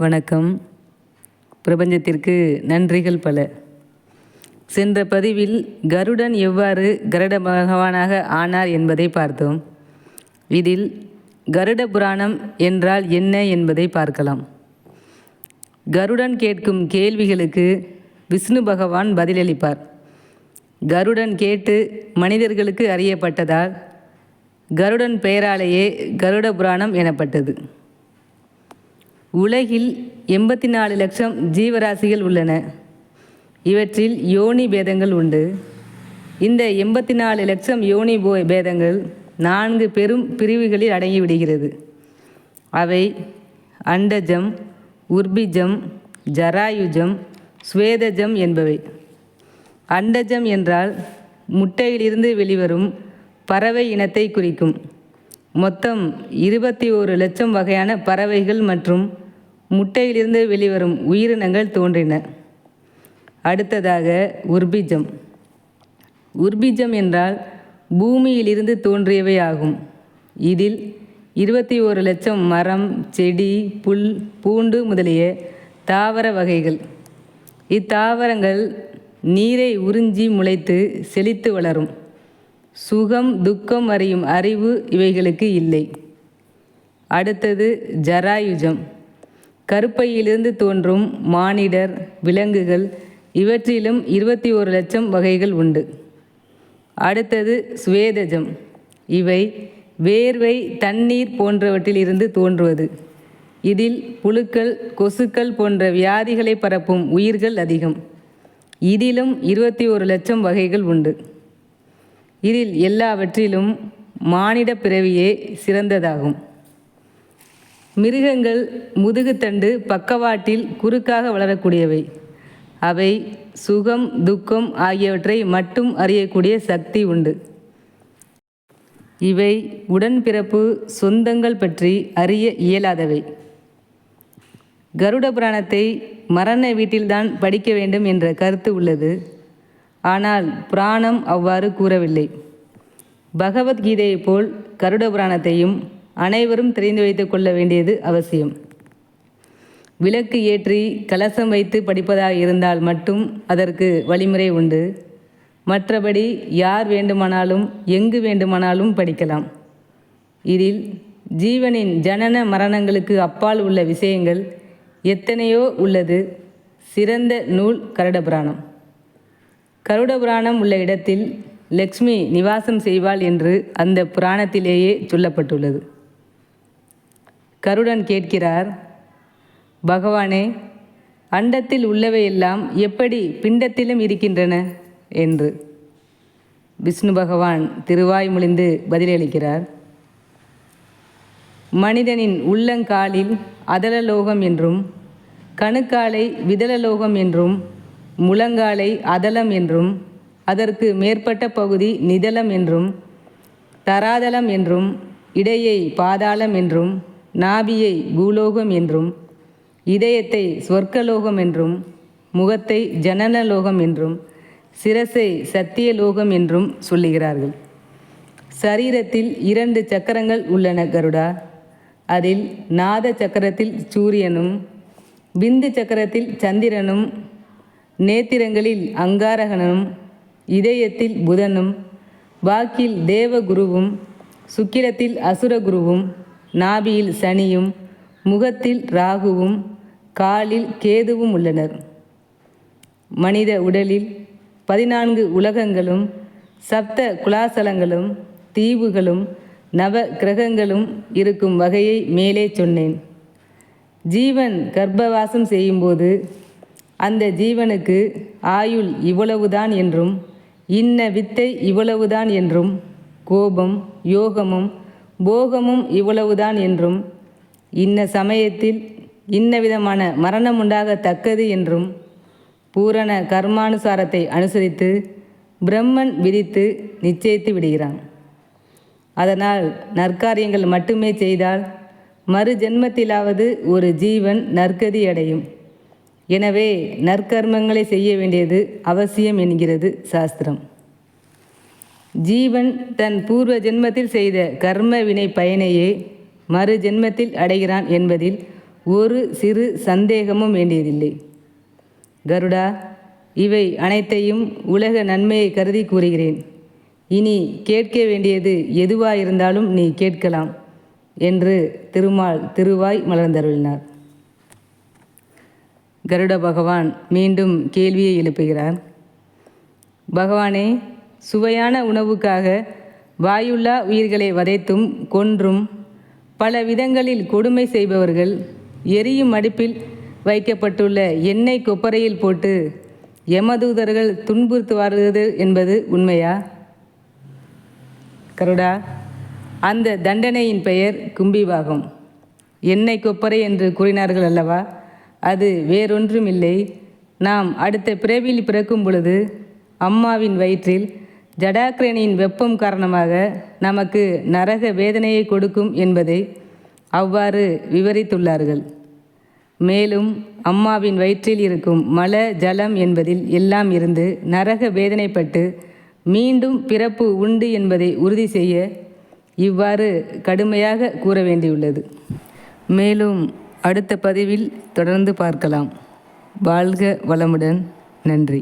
வணக்கம். பிரபஞ்சத்திற்கு நன்றிகள் பல. சென்ற பதிவில் கருடன் எவ்வாறு கருட பகவானாக ஆனார் என்பதை பார்த்தோம். இதில் கருட புராணம் என்றால் என்ன என்பதை பார்க்கலாம். கருடன் கேட்கும் கேள்விகளுக்கு விஷ்ணு பகவான் பதிலளிப்பார். கருடன் கேட்டு மனிதர்களுக்கு அறியப்பட்டதால் கருடன் பெயராலேயே கருட புராணம் எனப்பட்டது. உலகில் எண்பத்தி நாலு லட்சம் ஜீவராசிகள் உள்ளன. இவற்றில் யோனி பேதங்கள் உண்டு. இந்த எண்பத்தி நாலு லட்சம் யோனி போ பேதங்கள் நான்கு பெரும் பிரிவுகளில் அடங்கிவிடுகிறது. அவை அண்டஜம் உர்பிஜம் ஜராயுஜம் ஸ்வேதஜம் என்பவை. அண்டஜம் என்றால் முட்டையிலிருந்து வெளிவரும் பறவை இனத்தை குறிக்கும். மொத்தம் இருபத்தி ஒரு லட்சம் வகையான பறவைகள் மற்றும் முட்டையிலிருந்து வெளிவரும் உயிரினங்கள் தோன்றின. அடுத்ததாக உர்பிஜம். உர்பிஜம் என்றால் பூமியிலிருந்து தோன்றியவை ஆகும். இதில் இருபத்தி ஒரு லட்சம் மரம் செடி புல் பூண்டு முதலிய தாவர வகைகள். இத்தாவரங்கள் நீரை உறிஞ்சி முளைத்து செழித்து வளரும். சுகம் துக்கம் அறியும் அறிவு இவைகளுக்கு இல்லை. அடுத்தது ஜராயுஜம். கருப்பையிலிருந்து தோன்றும் மானிடர் விலங்குகள் இவற்றிலும் இருபத்தி ஒரு லட்சம் வகைகள் உண்டு. அடுத்தது சுவேதஜம். இவை வேர்வை தண்ணீர் போன்றவற்றிலிருந்து தோன்றுவது. இதில் புழுக்கள் கொசுக்கள் போன்ற வியாதிகளை பரப்பும் உயிர்கள் அதிகம். இதிலும் இருபத்தி ஒரு லட்சம் வகைகள் உண்டு. இதில் எல்லாவற்றிலும் மானிட பிறவியே சிறந்ததாகும். மிருகங்கள் முதுகுத்தண்டு பக்கவாட்டில் குறுக்காக வளரக்கூடியவை. அவை சுகம் துக்கம் ஆகியவற்றை மட்டும் அறியக்கூடிய சக்தி உண்டு. இவை உடன்பிறப்பு சொந்தங்கள் பற்றி அறிய இயலாதவை. கருட புராணத்தை மரண வீட்டில்தான் படிக்க வேண்டும் என்ற கருத்து உள்ளது. ஆனால் புராணம் அவ்வாறு கூறவில்லை. பகவத்கீதையைப் போல் கருட புராணத்தையும் அனைவரும் தெரிந்து வைத்துக் கொள்ள வேண்டியது அவசியம். விளக்கு ஏற்றி கலசம் வைத்து படிப்பதாக இருந்தால் மட்டும் அதற்கு வழிமுறை உண்டு. மற்றபடி யார் வேண்டுமானாலும் எங்கு வேண்டுமானாலும் படிக்கலாம். இதில் ஜீவனின் ஜனன மரணங்களுக்கு அப்பால் உள்ள விஷயங்கள் எத்தனையோ உள்ளது. சிறந்த நூல் கருடபுராணம். கருடபுராணம் உள்ள இடத்தில் லக்ஷ்மி நிவாசம் செய்வாள் என்று அந்த புராணத்திலேயே சொல்லப்பட்டுள்ளது. கருடன் கேட்கிறார் பகவானே அண்டத்தில் உள்ளவையெல்லாம் எப்படி பிண்டத்திலும் இருக்கின்றன? என்று. விஷ்ணு பகவான் திருவாய் முழிந்து பதிலளிக்கிறார் மனிதனின் உள்ளங்காலில் அதலலோகம் என்றும் கணுக்காலை விதலலோகம் என்றும் முழங்காலை அதலம் என்றும் அதற்கு மேற்பட்ட பகுதி நிதலம் என்றும் தராதலம் என்றும் இடையை பாதாளம் என்றும் நாபியை பூலோகம் என்றும் இதயத்தை ஸ்வர்க்கலோகம் என்றும் முகத்தை ஜனனலோகம் என்றும் சிரசை சத்தியலோகம் என்றும் சொல்லுகிறார்கள். சரீரத்தில் இரண்டு சக்கரங்கள் உள்ளன கருடா. அதில் நாத சக்கரத்தில் சூரியனும் பிந்து சக்கரத்தில் சந்திரனும் நேத்திரங்களில் அங்காரகனும் இதயத்தில் புதனும் வாக்கில் தேவகுருவும் சுக்கிரத்தில் அசுரகுருவும் நாபியில் சனியும் முகத்தில் ராகுவும் காலில் கேதுவும் உள்ளனர். மனித உடலில் பதினான்கு உலகங்களும் சப்த குலாசலங்களும் தீவுகளும் நவ கிரகங்களும் இருக்கும் வகையை மேலே சொன்னேன். ஜீவன் கர்ப்பவாசம் செய்யும்போது அந்த ஜீவனுக்கு ஆயுள் இவ்வளவுதான் என்றும் இன்ன வித்தை இவ்வளவுதான் என்றும் கோபம் யோகமும் போகமும் இவ்வளவுதான் என்றும் இன்ன சமயத்தில் இன்ன விதமான மரணம் உண்டாகத்தக்கது என்றும் பூரண கர்மானுசாரத்தை அனுசரித்து பிரம்மன் விதித்து நிச்சயித்து விடுகிறான். அதனால் நற்காரியங்கள் மட்டுமே செய்தால் மறு ஜென்மத்திலாவது ஒரு ஜீவன் நற்கதி அடையும். எனவே நற்கர்மங்களை செய்ய வேண்டியது அவசியம் என்கிறது சாஸ்திரம். ஜீவன் தன் பூர்வ ஜென்மத்தில் செய்த கர்ம வினை பயனையே மறு ஜென்மத்தில் அடைகிறான் என்பதில் ஒரு சிறு சந்தேகமும் வேண்டியதில்லை. கருடா இவை அனைத்தையும் உலக நன்மையை கருதி கூறுகிறேன். இனி கேட்க வேண்டியது எதுவாயிருந்தாலும் நீ கேட்கலாம் என்று திருமால் திருவாய் மலர்ந்தருளினார். கருட பகவான் மீண்டும் கேள்வியை எழுப்புகிறார். பகவானே சுவையான உணவுக்காக வாயுள்ளா உயிர்களை வதைத்தும் கொன்றும் பல விதங்களில் கொடுமை செய்பவர்கள் எரியும் அடுப்பில் வைக்கப்பட்டுள்ள எண்ணெய் கொப்பரையில் போட்டு யமதூதர்கள் துன்புறுத்துவார்கள் என்பது உண்மையா? கருடா அந்த தண்டனையின் பெயர் கும்பிவாகம். எண்ணெய் கொப்பரை என்று கூறினார்கள் அல்லவா? அது வேறொன்றுமில்லை. நாம் அடுத்த பிறவியில் பிறக்கும் பொழுது அம்மாவின் வயிற்றில் ஜடாக்கிரனின் வெப்பம் காரணமாக நமக்கு நரக வேதனையை கொடுக்கும் என்பதை அவ்வாறு விவரித்துள்ளார்கள். மேலும் அம்மாவின் வயிற்றில் இருக்கும் மல ஜலம் என்பதில் எல்லாம் இருந்து நரக வேதனைப்பட்டு மீண்டும் பிறப்பு உண்டு என்பதை உறுதி செய்ய இவ்வாறு கடுமையாக கூற வேண்டியுள்ளது. மேலும் அடுத்த பதிவில் தொடர்ந்து பார்க்கலாம். வாழ்க வளமுடன். நன்றி.